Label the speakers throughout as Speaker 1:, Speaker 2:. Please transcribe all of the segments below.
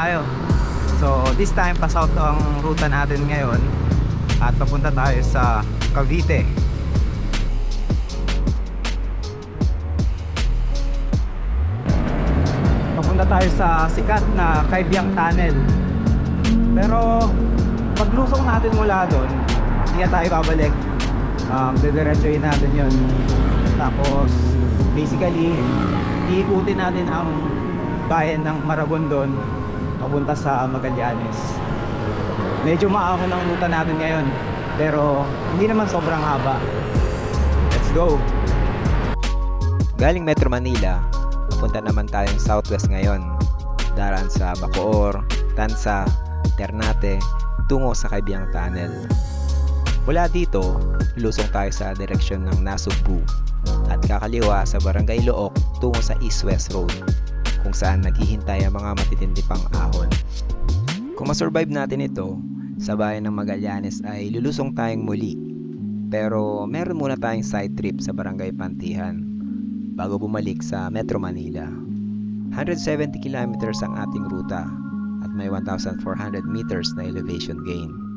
Speaker 1: tayo. So, this time, pa-south ang ruta natin ngayon. At papunta tayo sa Cavite. Papunta tayo sa sikat na Kaibiyang Tunnel. Pero, paglusong natin mula doon, hindi na tayo babalik. Um, didiretsuhin natin yon Tapos, basically, iikutin natin ang bayan ng Maragondon papunta sa Magallanes. Medyo maahon ang ruta natin ngayon, pero hindi naman sobrang haba. Let's go!
Speaker 2: Galing Metro Manila, punta naman tayong southwest ngayon. Daraan sa Bacoor, Tansa, Ternate, tungo sa Kaibiyang Tunnel. Mula dito, lusong tayo sa direksyon ng Nasugbu at kakaliwa sa Barangay Look tungo sa East-West Road kung saan naghihintay ang mga matitindi pang ahon. Kung masurvive natin ito, sa bayan ng Magallanes ay lulusong tayong muli. Pero meron muna tayong side trip sa Barangay Pantihan bago bumalik sa Metro Manila. 170 kilometers ang ating ruta at may 1,400 meters na elevation gain.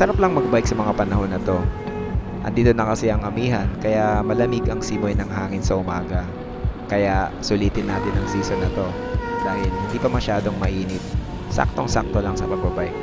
Speaker 2: Ang sarap lang magbike sa mga panahon na to. Andito na kasi ang amihan, kaya malamig ang simoy ng hangin sa umaga. Kaya sulitin natin ang season na to dahil hindi pa masyadong mainit. Saktong-sakto lang sa pagbabike.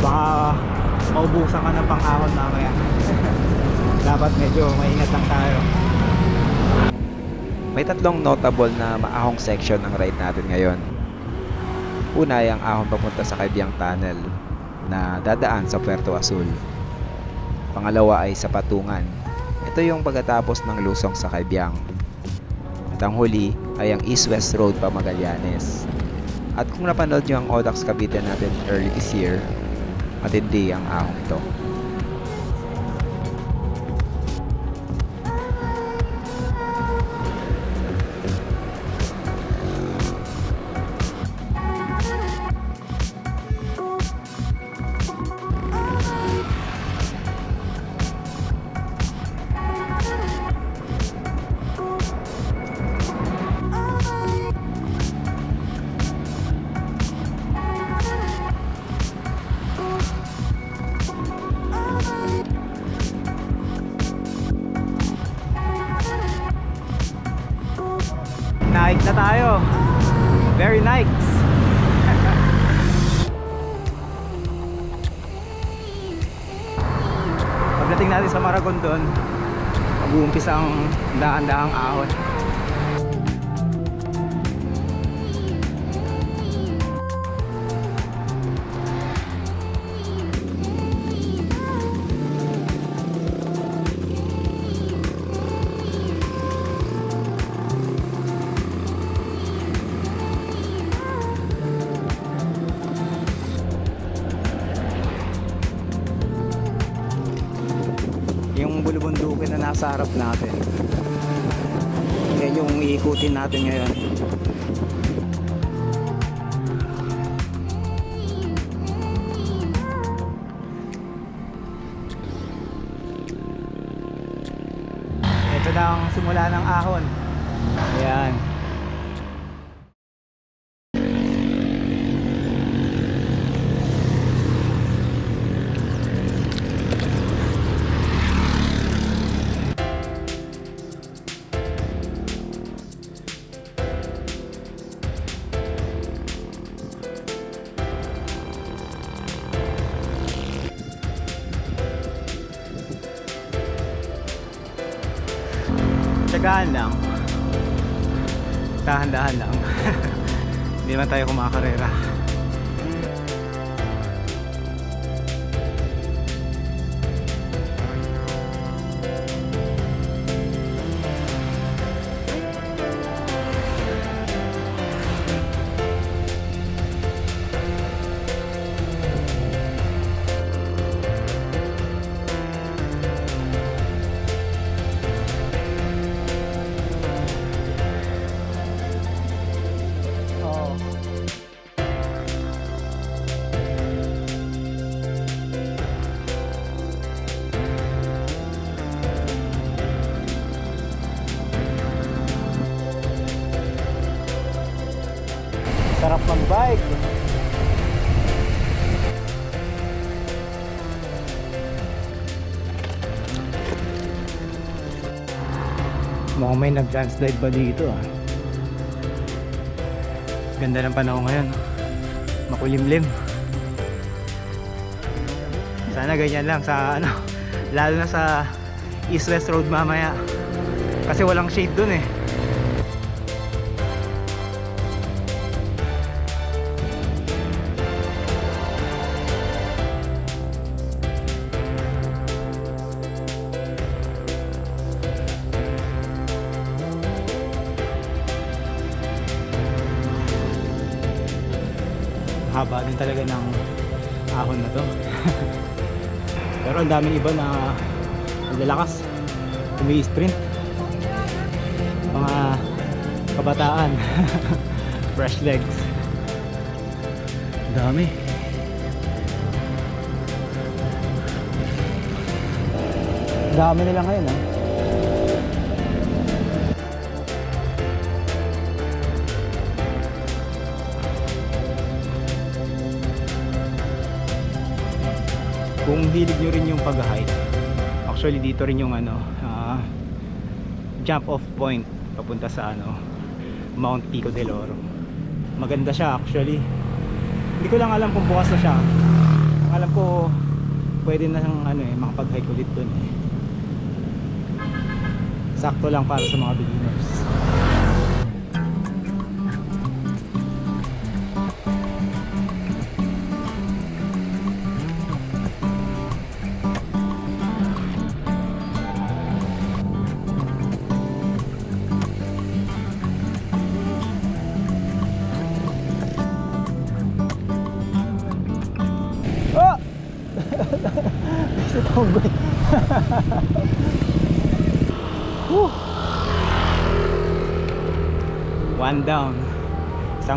Speaker 1: Baka maubusan ka ng pang-ahon mamaya dapat medyo maingat lang tayo
Speaker 2: May tatlong notable na maahong section ng ride natin ngayon. Una ay ang ahon papunta sa Kaibiyang Tunnel na dadaan sa Puerto Azul. Pangalawa ay sa Patungan. Ito yung pagkatapos ng lusong sa Kaibiyang. At ang huli ay ang East-West Road pa Magallanes. At kung napanood nyo ang Odax Cavite natin early this year, matindi ang ahong ito.
Speaker 1: Sa Maragondon mag-uumpisa ang daan-daang ahon nasa harap natin. Yan yung iikutin natin ngayon. Ito na ang simula ng ahon. Ayan dahan lang. Dahan-dahan lang. Hindi man tayo kumakarera. Mag-bike. Mukhang may nag-landslide ba dito ah. Ganda ng panahon ngayon. Makulimlim. Sana ganyan lang sa ano, lalo na sa East West Road mamaya. Kasi walang shade dun eh. Haba din talaga ng ahon na to. Pero ang daming iba na naglalakas umi-sprint mga kabataan fresh legs. Dami. Dami nila ngayon ah kung hilig nyo rin yung pag-hike actually dito rin yung ano ah, jump off point papunta sa ano Mount Pico del Oro. Maganda siya actually. Hindi ko lang alam kung bukas na siya. Alam ko pwede na siyang ano eh makapag-hike ulit dun eh. Sakto lang para sa mga beginners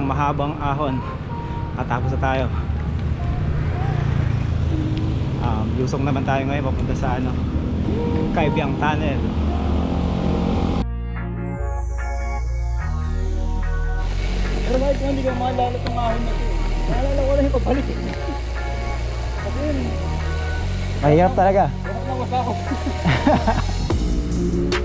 Speaker 1: mahabang ahon. Katapos na tayo. Um, lusong naman tayo ngayon papunta sa ano, Kaibyang Tunnel.
Speaker 3: Pero kahit hindi ka maalala itong ahon na ito. Naalala ko lang yung pagbalik eh. Kasi yun,
Speaker 1: Mahirap talaga.
Speaker 3: bakit nawas ako?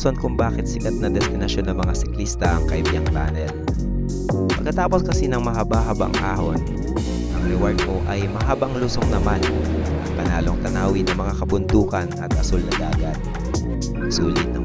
Speaker 2: rason kung bakit sikat na destinasyon ng mga siklista ang Kaibyang Tunnel. Pagkatapos kasi ng mahaba-habang ahon, ang reward mo ay mahabang lusong naman at panalong tanawin ng mga kabundukan at asul na dagat. Sulit ng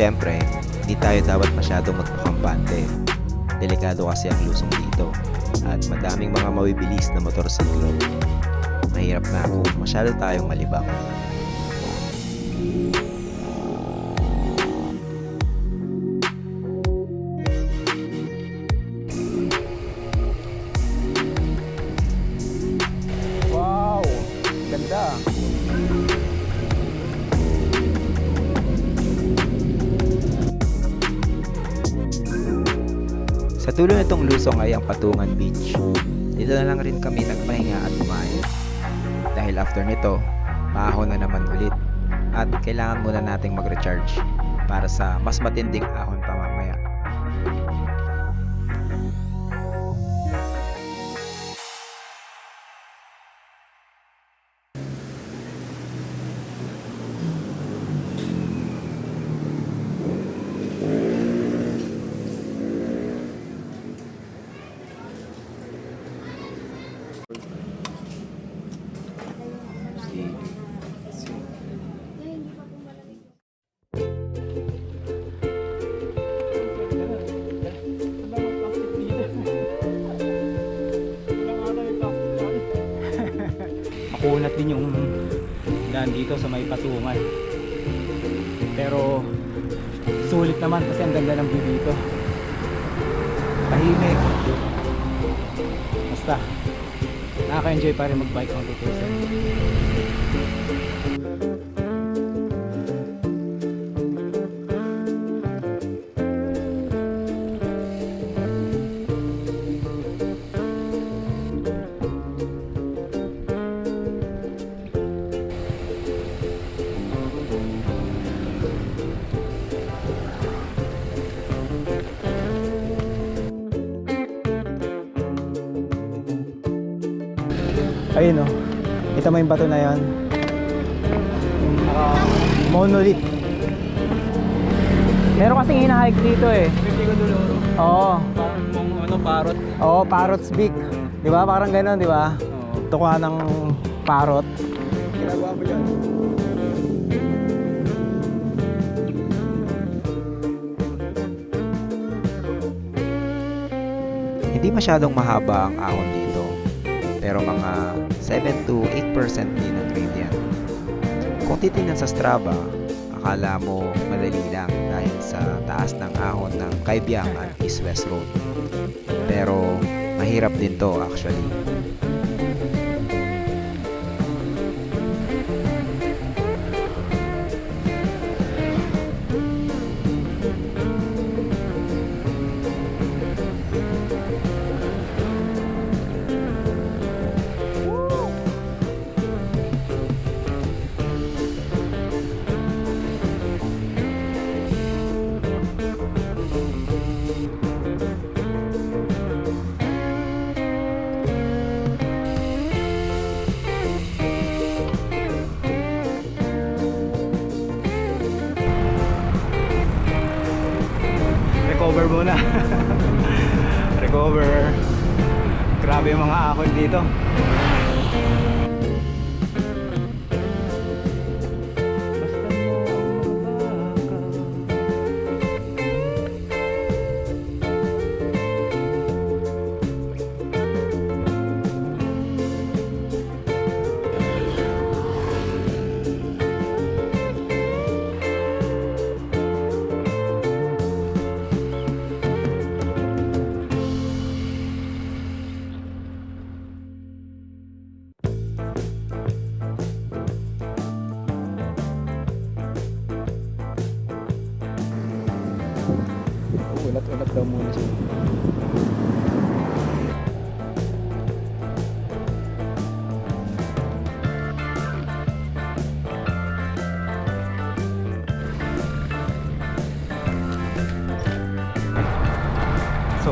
Speaker 2: Siyempre, hindi tayo dapat masyadong magpakampante. Delikado kasi ang lusong dito at madaming mga mabibilis na motorsiklo. Mahirap na kung masyado tayong malibang. Sa nitong lusong ay ang Patungan Beach. Dito na lang rin kami nagpahinga at kumain. Dahil after nito, maahon na naman ulit. At kailangan muna nating mag-recharge para sa mas matinding ahon
Speaker 1: Makunat din yung daan dito sa may patungan. Pero sulit naman kasi ang ganda ng view dito. Tahimik. Basta nakaka-enjoy pa rin mag-bike kung tutusin. Ayun oh. Kita mo yung bato na yon. Ah, monolith. Meron kasing hinahike dito eh. Oo.
Speaker 3: Parang ano, parot.
Speaker 1: Oo, Parrot's Beak. 'Di ba? Parang gano'n, 'di ba?
Speaker 3: Oo.
Speaker 1: Tukuha ng parrot.
Speaker 3: Ginagawa mo yan.
Speaker 2: Hindi masyadong mahaba ang ahon dito. Pero mga 7 to 8% din ang grade yan. Kung titingnan sa Strava, akala mo madali lang dahil sa taas ng ahon ng Kaibiangan East-West Road. Pero mahirap din to actually.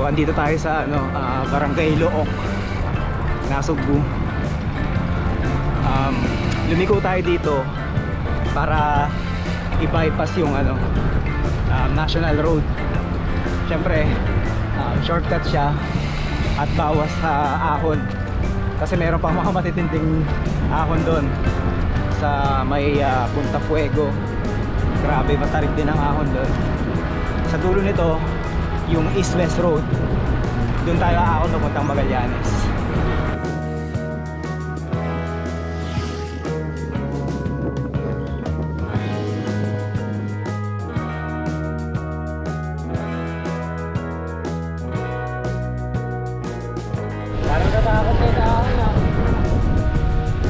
Speaker 1: Andito tayo sa ano, ah, Barangay Look, Nasugbu. Um, lumiko tayo dito para i-bypass yung ano, um, National Road. Siyempre, um, shortcut siya at bawas sa ahon. Kasi meron pang mga matitinding ahon doon sa may ah, Punta Fuego Grabe, matarik din ang ahon doon. Sa dulo nito, yung East-West Road. Doon tayo aahon papuntang Magallanes.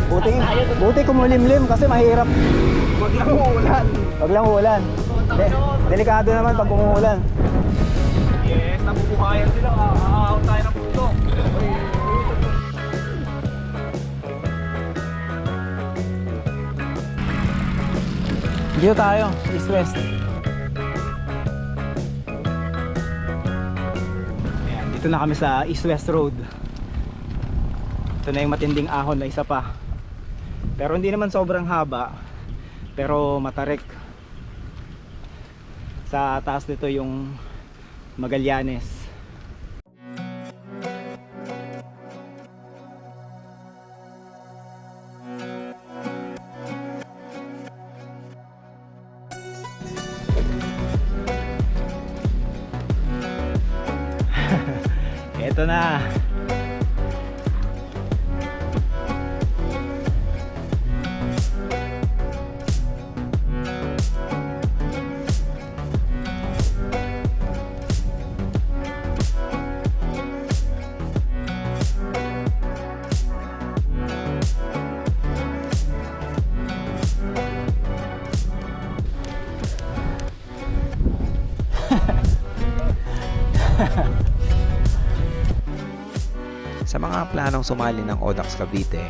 Speaker 1: Buti, buti kumulimlim kasi mahirap.
Speaker 3: Huwag lang uulan.
Speaker 1: Wag lang ulan. De- delikado naman pag umuulan.
Speaker 3: Nabubuhayan sila. Aahon tayo ng puto.
Speaker 1: Dito tayo, east-west. Ayan, dito na kami sa east-west road. Ito na yung matinding ahon na isa pa. Pero hindi naman sobrang haba. Pero matarik. Sa taas nito yung Magallanes. Ito na.
Speaker 2: Sumali ng Odax Cavite,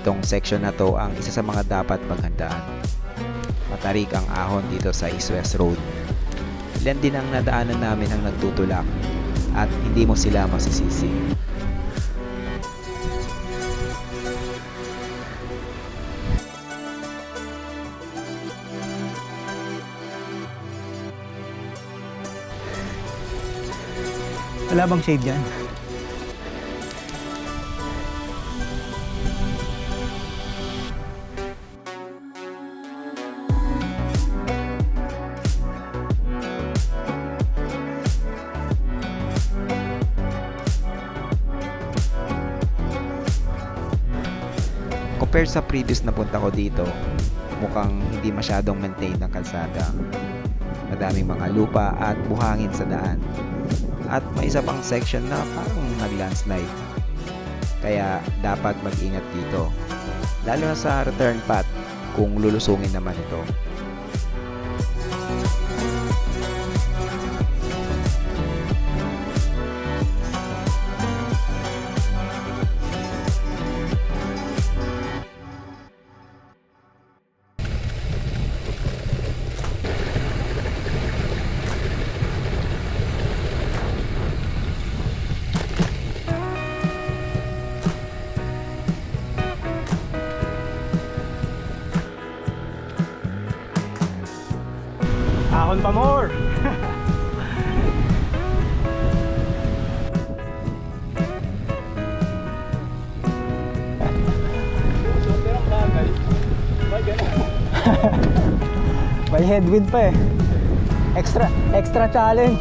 Speaker 2: itong section na to ang isa sa mga dapat paghandaan. Matarik ang ahon dito sa East West Road. Ilan din ang nadaanan namin ang nagtutulak at hindi mo sila masisisi.
Speaker 1: Wala bang shade dyan?
Speaker 2: Compared sa previous na punta ko dito, mukhang hindi masyadong maintained ang kalsada. Madaming mga lupa at buhangin sa daan. At may isa pang section na parang nag-landslide. Kaya dapat mag-ingat dito. Lalo na sa return path kung lulusungin naman ito.
Speaker 3: May
Speaker 1: headwind pa eh. Extra, extra challenge.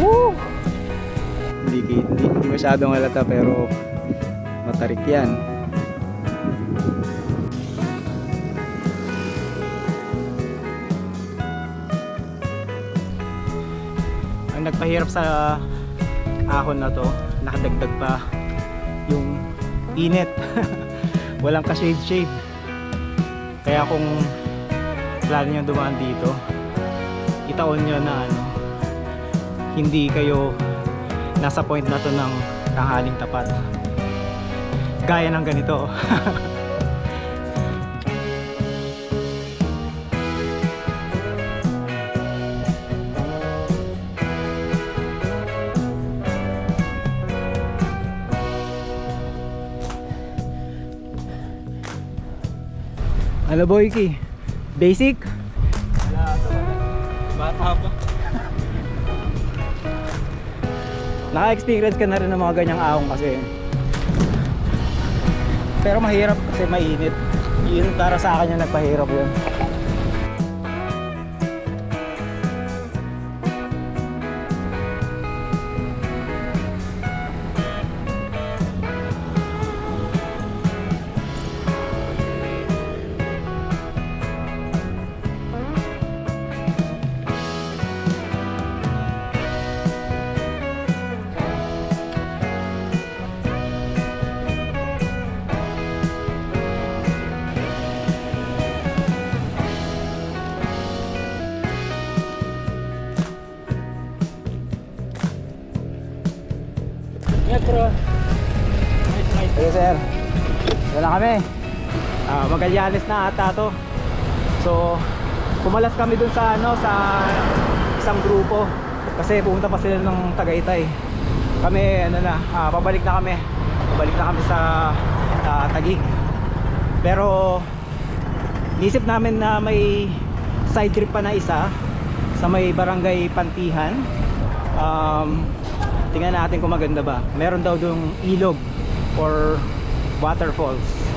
Speaker 1: Woo! Hindi, hindi, hindi masyadong halata pero matarik yan. Nagpahirap sa ahon na to. Nakadagdag pa yung init. Walang ka shade. Shade kaya kung plano nyo dumaan dito itaon nyo na ano hindi kayo nasa point na to ng tanghaling tapat. Gaya ng ganito Ano boyki? Basic?
Speaker 3: Wala, haba.
Speaker 1: Naka-experience ka na rin ng mga ganyang ahong kasi. Pero mahirap kasi mainit. Yun para sa akin yung nagpahirap yun. Magallanes na ata to. So, kumalas kami dun sa ano sa isang grupo kasi pumunta pa sila ng Tagaytay. Kami ano na, ah, pabalik na kami. Pabalik na kami sa ah, Taguig. Pero nisip namin na may side trip pa na isa sa may barangay Pantihan. Um, tingnan natin kung maganda ba. Meron daw dong ilog or waterfalls.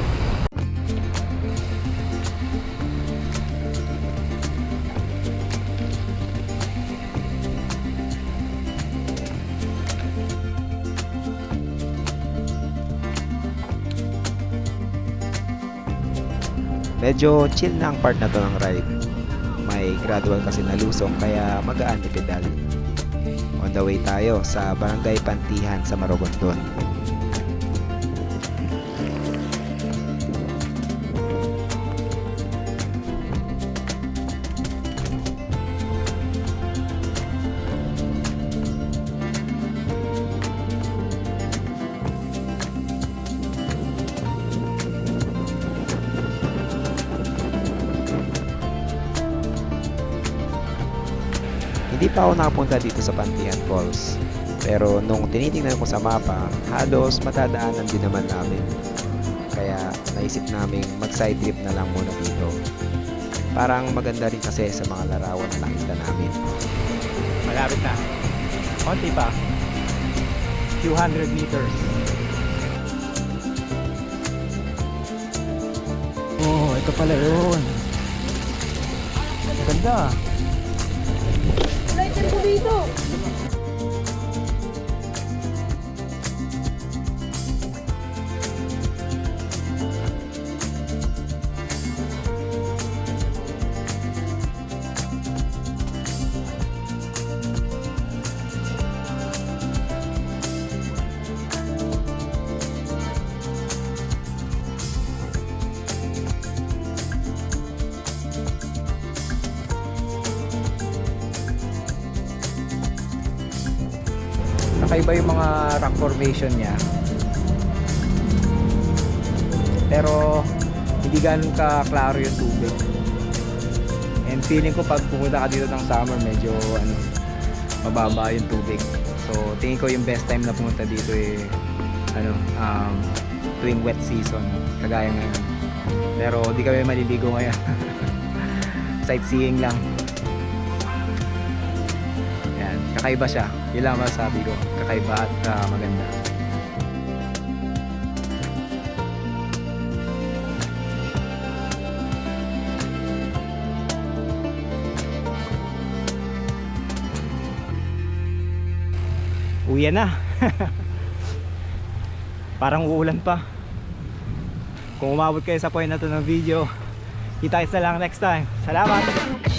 Speaker 2: Medyo chill na ang part na to ng ride. May gradual kasi na lusong kaya magaan ni pedal. On the way tayo sa Barangay Pantihan sa Marogondon. Pa ako nakapunta dito sa Pantihan Falls. Pero nung tinitingnan ko sa mapa, halos matadaanan din naman namin. Kaya naisip naming mag-side trip na lang muna dito. Parang maganda rin kasi sa mga larawan na nakita namin.
Speaker 1: Malapit na. Konti pa. Few hundred meters. Oh, ito pala yun. Ganda.
Speaker 4: Tempo dito.
Speaker 1: Rock formation niya. Pero hindi ganun ka klaro yung tubig. And feeling ko pag pumunta ka dito ng summer medyo ano mababa yung tubig. So tingin ko yung best time na pumunta dito eh ano um, tuwing wet season kagaya ngayon. Pero di kami maliligo ngayon. Sightseeing lang. Kakaiba siya. Yun lang masasabi ko. Kakaiba at ah, maganda. Uwi na. Parang uulan pa. Kung umabot kayo sa point na to ng video, kita kita lang next time. Salamat!